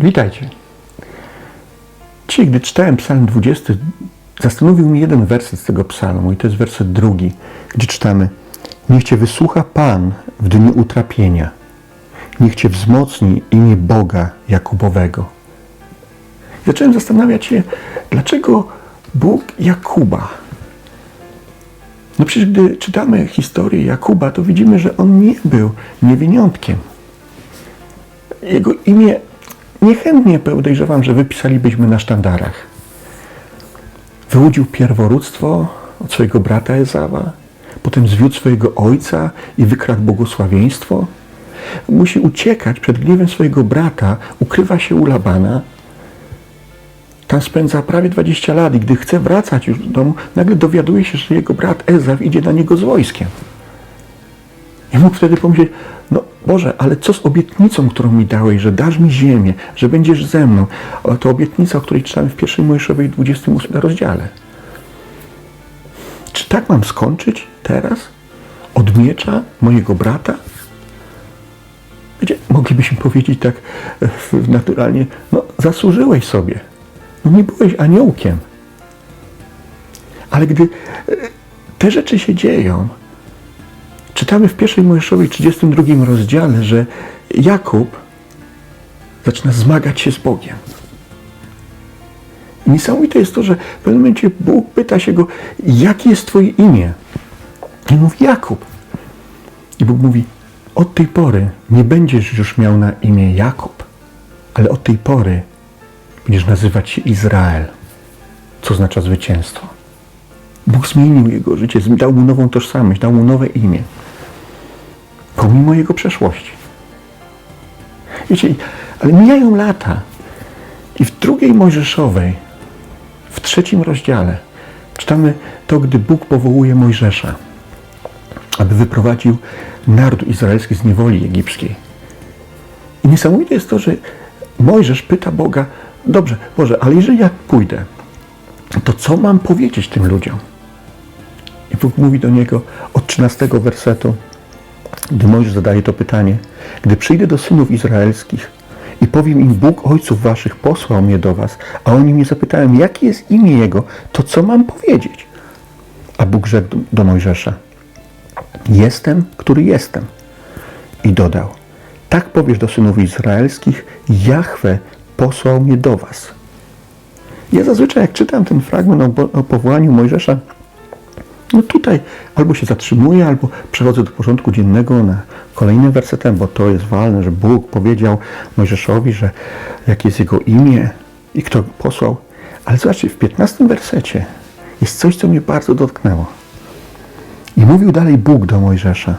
Witajcie. Dzisiaj, gdy czytałem Psalm 20, zastanowił mnie jeden werset z tego psalmu i to jest werset drugi, gdzie czytamy Niech Cię wysłucha Pan w dniu utrapienia. Niech Cię wzmocni imię Boga Jakubowego. Zacząłem zastanawiać się, dlaczego Bóg Jakuba? No przecież gdy czytamy historię Jakuba, to widzimy, że on nie był niewiniątkiem. Jego imię niechętnie podejrzewam, że wypisalibyśmy na sztandarach. Wyłudził pierworództwo od swojego brata Ezawa, potem zwiódł swojego ojca i wykradł błogosławieństwo. Musi uciekać przed gniewem swojego brata, ukrywa się u Labana. Tam spędza prawie 20 lat i gdy chce wracać już do domu, nagle dowiaduje się, że jego brat Ezaw idzie na niego z wojskiem. I mógł wtedy pomyśleć, no Boże, ale co z obietnicą, którą mi dałeś, że dasz mi ziemię, że będziesz ze mną? To obietnica, o której czytamy w pierwszej Mojżeszowej 28 rozdziale. Czy tak mam skończyć teraz? Od miecza mojego brata? Wiecie, moglibyśmy powiedzieć tak e, naturalnie, no zasłużyłeś sobie. No nie byłeś aniołkiem. Ale gdy e, te rzeczy się dzieją, Czytamy w pierwszej Mojżeszowej 32 rozdziale, że Jakub zaczyna zmagać się z Bogiem. Niesamowite jest to, że w pewnym momencie Bóg pyta się go, jakie jest Twoje imię? I mówi Jakub. I Bóg mówi, od tej pory nie będziesz już miał na imię Jakub, ale od tej pory będziesz nazywać się Izrael, co oznacza zwycięstwo. Bóg zmienił jego życie, dał mu nową tożsamość, dał mu nowe imię pomimo jego przeszłości. Wiecie, ale mijają lata i w drugiej Mojżeszowej, w trzecim rozdziale, czytamy to, gdy Bóg powołuje Mojżesza, aby wyprowadził naród izraelski z niewoli egipskiej. I niesamowite jest to, że Mojżesz pyta Boga, dobrze, Boże, ale jeżeli ja pójdę, to co mam powiedzieć tym ludziom? Bóg mówi do niego od 13 wersetu, gdy Mojżesz zadaje to pytanie, gdy przyjdę do synów izraelskich i powiem im, Bóg ojców waszych posłał mnie do was, a oni mnie zapytają, jakie jest imię Jego, to co mam powiedzieć? A Bóg rzekł do Mojżesza, jestem, który jestem. I dodał, tak powiesz do synów izraelskich, Jahwe posłał mnie do was. Ja zazwyczaj, jak czytam ten fragment o powołaniu Mojżesza, no tutaj albo się zatrzymuję, albo przechodzę do porządku dziennego na kolejnym wersetem, bo to jest walne, że Bóg powiedział Mojżeszowi, że jakie jest jego imię i kto go posłał. Ale zobaczcie, w 15 wersecie jest coś, co mnie bardzo dotknęło. I mówił dalej Bóg do Mojżesza.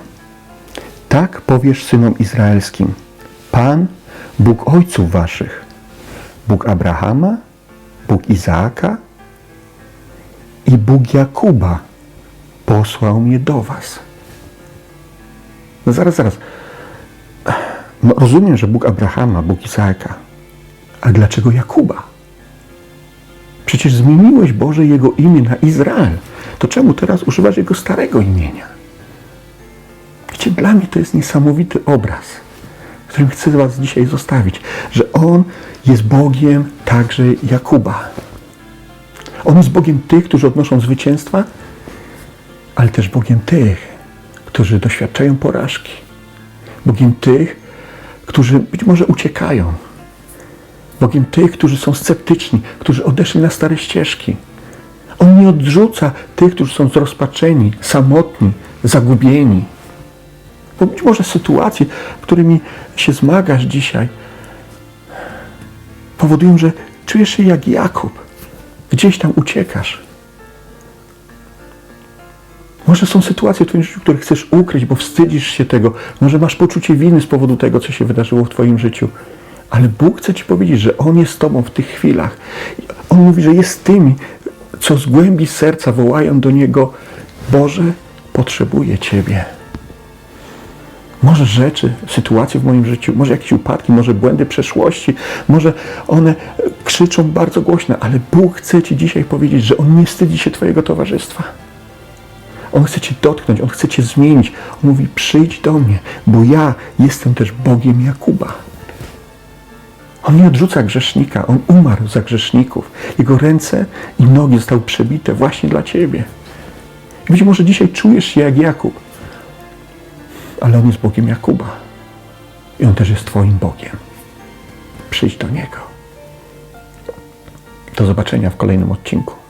Tak powiesz synom izraelskim. Pan, Bóg ojców waszych, Bóg Abrahama, Bóg Izaaka i Bóg Jakuba posłał mnie do was. No zaraz, zaraz. No rozumiem, że Bóg Abrahama, Bóg Izaaka. A dlaczego Jakuba? Przecież zmieniłeś Boże jego imię na Izrael. To czemu teraz używasz jego starego imienia? Wiecie, dla mnie to jest niesamowity obraz, którym chcę was dzisiaj zostawić, że On jest Bogiem także Jakuba. On jest Bogiem tych, którzy odnoszą zwycięstwa, ale też Bogiem tych, którzy doświadczają porażki. Bogiem tych, którzy być może uciekają. Bogiem tych, którzy są sceptyczni, którzy odeszli na stare ścieżki. On nie odrzuca tych, którzy są zrozpaczeni, samotni, zagubieni. Bo być może sytuacje, którymi się zmagasz dzisiaj, powodują, że czujesz się jak Jakub. Gdzieś tam uciekasz. Może są sytuacje w Twoim życiu, które chcesz ukryć, bo wstydzisz się tego. Może masz poczucie winy z powodu tego, co się wydarzyło w Twoim życiu. Ale Bóg chce Ci powiedzieć, że On jest z Tobą w tych chwilach. On mówi, że jest tymi, co z głębi serca wołają do Niego, Boże, potrzebuję Ciebie. Może rzeczy, sytuacje w moim życiu, może jakieś upadki, może błędy przeszłości, może one krzyczą bardzo głośno, ale Bóg chce Ci dzisiaj powiedzieć, że On nie wstydzi się Twojego towarzystwa. On chce Cię dotknąć, On chce Cię zmienić. On mówi, przyjdź do mnie, bo ja jestem też Bogiem Jakuba. On nie odrzuca grzesznika, on umarł za grzeszników. Jego ręce i nogi zostały przebite właśnie dla ciebie. Być może dzisiaj czujesz się jak Jakub, ale on jest Bogiem Jakuba. I on też jest Twoim Bogiem. Przyjdź do Niego. Do zobaczenia w kolejnym odcinku.